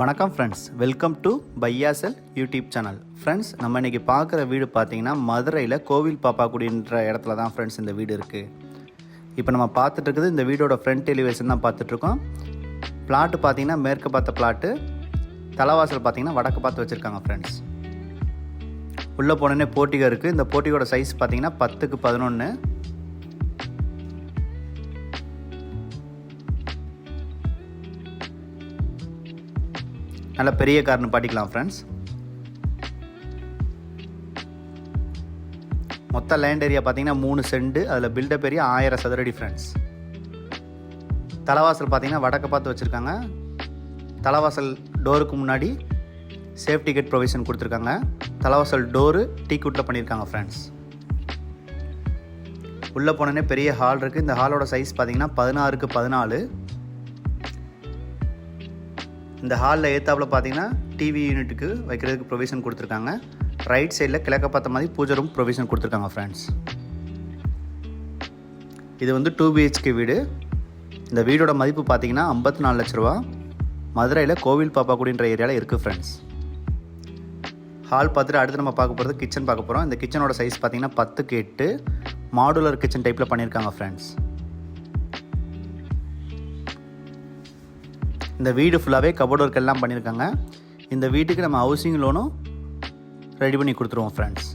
வணக்கம் friends welcome to பையாசல் YouTube channel friends நம்ம இன்றைக்கி பார்க்குற வீடு பார்த்தீங்கன்னா மதுரையில் கோவில் பாப்பாக்குடின்ற இடத்துல தான் ஃப்ரெண்ட்ஸ் இந்த வீடு இருக்குது இப்போ நம்ம பார்த்துட்ருக்குது இந்த வீடோட ஃப்ரண்ட் எலிவேஷன் தான் பார்த்துட்ருக்கோம் பிளாட்டு பார்த்தீங்கன்னா மேற்கு பார்த்த பிளாட்டு தலைவாசல் பார்த்தீங்கன்னா வடக்கு பார்த்து வச்சுருக்காங்க ஃப்ரெண்ட்ஸ் உள்ளே போனோடனே போட்டிகள் இருக்குது இந்த போட்டியோட சைஸ் பார்த்தீங்கன்னா பத்துக்கு பதினொன்று நல்ல பெரிய கார்னு பாட்டிக்கலாம் ஃப்ரெண்ட்ஸ் மொத்த லேண்ட் ஏரியா பார்த்தீங்கன்னா மூணு செண்டு அதில் பில்டப் ஏரியா ஆயிரம் சதுரடி ஃப்ரெண்ட்ஸ் தலைவாசல் பார்த்தீங்கன்னா வடக்கை பார்த்து வச்சுருக்காங்க தலைவாசல் டோருக்கு முன்னாடி சேஃப்டி கேட் ப்ரொவிஷன் கொடுத்துருக்காங்க தலைவாசல் டோரு டீ குட்டில் பண்ணியிருக்காங்க ஃப்ரெண்ட்ஸ் உள்ளே போனோடனே பெரிய ஹால் இருக்குது இந்த ஹாலோட சைஸ் பார்த்தீங்கன்னா பதினாறுக்கு பதினாலு இந்த ஹாலில் ஏத்தாப்பில் பார்த்தீங்கன்னா டிவி யூனிட்டுக்கு வைக்கிறதுக்கு ப்ரொவிஷன் கொடுத்துருக்காங்க ரைட் சைடில் கிழக்க பார்த்த மாதிரி பூஜை ரூம் ப்ரொவிஷன் கொடுத்துருக்காங்க ஃப்ரெண்ட்ஸ் இது வந்து டூ பிஹெச்கே வீடு இந்த வீடோட மதிப்பு பார்த்தீங்கன்னா ஐம்பத்தி நாலு லட்ச ரூபா மதுரையில் கோவில் பாப்பா குடின்ற ஏரியாவில் இருக்குது ஃப்ரெண்ட்ஸ் ஹால் பார்த்துட்டு அடுத்து நம்ம பார்க்க போகிறது கிச்சன் பார்க்க போகிறோம் இந்த கிச்சனோட சைஸ் பார்த்தீங்கன்னா பத்துக்கு எட்டு மாடுலர் கிச்சன் டைப்பில் பண்ணியிருக்காங்க ஃப்ரெண்ட்ஸ் இந்த வீடு ஃபுல்லாகவே கபோர்ட் ஒர்க் எல்லாம் பண்ணியிருக்காங்க இந்த வீட்டுக்கு நம்ம ஹவுசிங் லோனும் ரெடி பண்ணி கொடுத்துருவோம் ஃப்ரெண்ட்ஸ்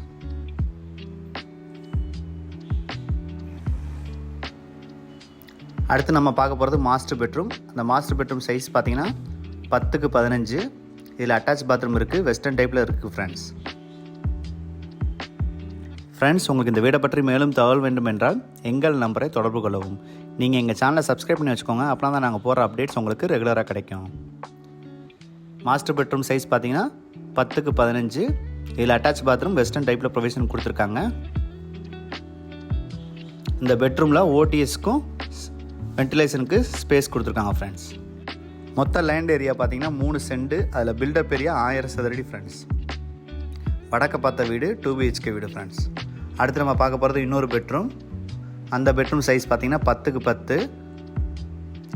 அடுத்து நம்ம பார்க்க போகிறது மாஸ்டர் பெட்ரூம் அந்த மாஸ்டர் பெட்ரூம் சைஸ் பார்த்தீங்கன்னா பத்துக்கு பதினஞ்சு இதில் அட்டாச் பாத்ரூம் இருக்குது வெஸ்டர்ன் டைப்பில் இருக்குது ஃப்ரெண்ட்ஸ் ஃப்ரெண்ட்ஸ் உங்களுக்கு இந்த வீடை பற்றி மேலும் தகவல் வேண்டும் என்றால் எங்கள் நம்பரை தொடர்பு கொள்ளவும் நீங்கள் எங்கள் சேனலை சப்ஸ்கிரைப் பண்ணி வச்சுக்கோங்க அப்படின்னா தான் நாங்கள் போகிற அப்டேட்ஸ் உங்களுக்கு ரெகுலராக கிடைக்கும் மாஸ்டர் பெட்ரூம் சைஸ் பார்த்தீங்கன்னா பத்துக்கு பதினஞ்சு இதில் அட்டாச் பாத்ரூம் வெஸ்டர்ன் டைப்பில் ப்ரொவிஷன் கொடுத்துருக்காங்க இந்த பெட்ரூமில் ஓடிஎஸ்க்கும் வென்டிலேஷனுக்கு ஸ்பேஸ் கொடுத்துருக்காங்க ஃப்ரெண்ட்ஸ் மொத்த லேண்ட் ஏரியா பார்த்தீங்கன்னா மூணு செண்டு அதில் பில்டப் ஏரியா ஆயிரம் சதுரடி ஃப்ரெண்ட்ஸ் வடக்க பார்த்த வீடு டூ பிஹெச்கே வீடு ஃப்ரெண்ட்ஸ் அடுத்து நம்ம பார்க்க போகிறது இன்னொரு பெட்ரூம் அந்த பெட்ரூம் சைஸ் பார்த்திங்கன்னா பத்துக்கு பத்து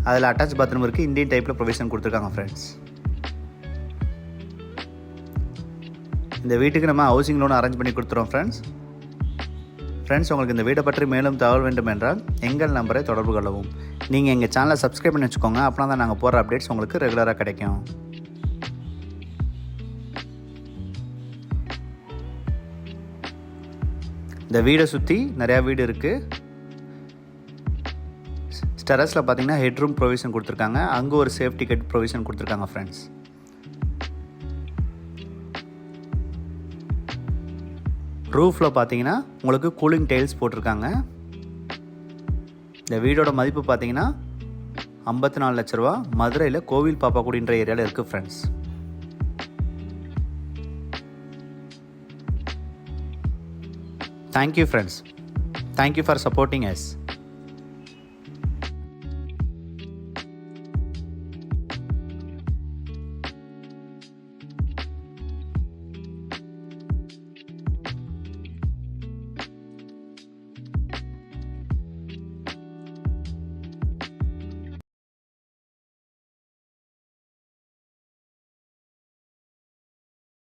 அதில் அட்டாச் பாத்ரூம் இருக்குது இந்தியன் டைப்பில் ப்ரொவிஷன் கொடுத்துருக்காங்க ஃப்ரெண்ட்ஸ் இந்த வீட்டுக்கு நம்ம ஹவுசிங் லோன் அரேஞ்ச் பண்ணி கொடுத்துருவோம் ஃப்ரெண்ட்ஸ் ஃப்ரெண்ட்ஸ் உங்களுக்கு இந்த வீடை பற்றி மேலும் தகவல் வேண்டும் என்றால் எங்கள் நம்பரை தொடர்பு கொள்ளவும் நீங்கள் எங்கள் சேனலை சப்ஸ்கிரைப் பண்ணி வச்சுக்கோங்க அப்படின்னா தான் நாங்கள் போகிற அப்டேட்ஸ் உங்களுக்கு ரெகுலராக கிடைக்கும் இந்த வீடை சுற்றி நிறையா வீடு இருக்குது ஸ்டெரஸில் பார்த்தீங்கன்னா ஹெட்ரூம் ப்ரொவிஷன் கொடுத்துருக்காங்க அங்கே ஒரு சேஃப்டி கட் ப்ரொவிஷன் கொடுத்துருக்காங்க ஃப்ரெண்ட்ஸ் ரூஃபில் பார்த்தீங்கன்னா உங்களுக்கு கூலிங் டைல்ஸ் போட்டிருக்காங்க இந்த வீடோட மதிப்பு பார்த்தீங்கன்னா ஐம்பத்தி நாலு லட்ச ரூபா மதுரையில் கோவில் பாப்பாக்குடின்ற ஏரியாவில் இருக்குது friends Thank you, friends. Thank you for supporting us.